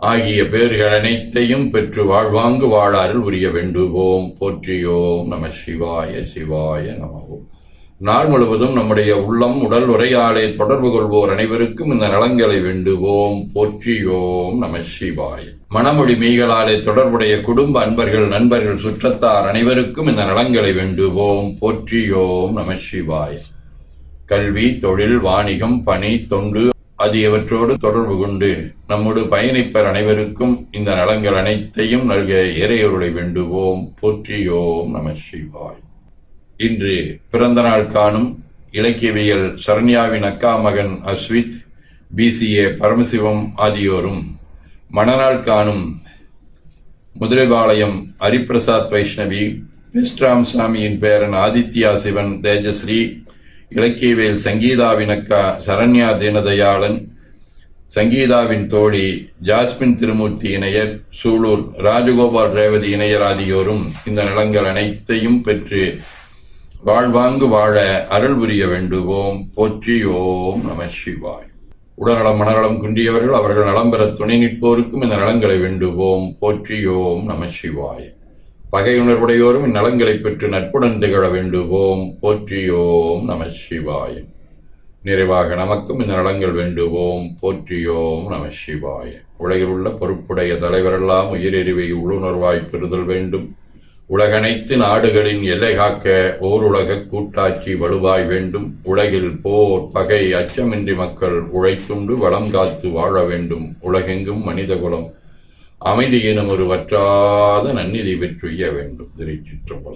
ஆகிய பேர்கள் அனைத்தையும் பெற்று வாழ்வாங்கு வாழாரில் உரிய வேண்டுவோம் போற்றியோம் நம சிவாய சிவாய நமவோம் நாள் முழுவதும் நம்முடைய உள்ளம் உடல் உரையாடை தொடர்பு கொள்வோர் அனைவருக்கும் இந்த நலங்களை வேண்டுவோம். போற்றியோம் நம சிவாய. மனமொழி மெய்களாலே தொடர்புடைய குடும்ப அன்பர்கள் நண்பர்கள் சுற்றத்தார் அனைவருக்கும் இந்த நலங்களை வேண்டுவோம். போற்றியோம் நம சிவாய. கல்வி தொழில் வாணிகம் பணி தொண்டு ஆகியவற்றோடு தொடர்பு கொண்டு நம்மோடு பயணிப்பர் அனைவருக்கும் இந்த நலங்கள் அனைத்தையும் நல்க இறையொருளை வேண்டுவோம். போற்றியோம் நம சிவாய். இன்று பிறந்த நாள் காணும் இலக்கியவியல் சரண்யாவின் அக்கா மகன் அஸ்வித் பிசிஏ பரமசிவம் ஆகியோரும் மணநாள் காணும் முதலைபாளையம் ஹரிபிரசாத் வைஷ்ணவி வெஸ்ட்ராம் சாமியின் பேரன் ஆதித்யா சிவன் தேஜஸ்ரீ இலக்கியவேல் சங்கீதாவினக்கா சரண்யா தீனதயாளன் சங்கீதாவின் தோழி ஜாஸ்மின் திருமூர்த்தி இணையர் சூலூர் ராஜகோபால் ரேவதி இணையர் ஆகியோரும் இந்த நலங்கள் அனைத்தையும் பெற்று வாழ்வாங்கு வாழ அருள் புரிய வேண்டுவோம். போற்றியோம் நம சிவாய். உடல்நலம் மனநலம் குன்றியவர்கள் அவர்கள் நலம் பெற துணை நிற்போருக்கும் இந்த நலங்களை வேண்டுவோம். போற்றியோம் நம சிவாய். பகையுணர்வுடையோரும் இந்நலங்களை பெற்று நட்புடன் திகழ வேண்டுவோம். போற்றியோம் நம சிவாய. நிறைவாக நமக்கும் இந்த நலங்கள் வேண்டுவோம். போற்றியோம் நம சிவாய. உலகில் உள்ள பொறுப்புடைய தலைவரெல்லாம் உயிரெறிவை உள்ளுணர்வாய் பெறுதல் வேண்டும். உலகனைத்து நாடுகளின் எல்லை காக்க ஓர் உலக கூட்டாட்சி வலுவாய் வேண்டும். உலகில் போர் பகை அச்சமின்றி மக்கள் உழைத்துண்டு வளம் காத்து வாழ வேண்டும். உலகெங்கும் மனிதகுலம் அமைதி எனும் ஒரு வற்றாத நன்னிதி பெற்றுய வேண்டும். திருச்சிற்றம்பலம்.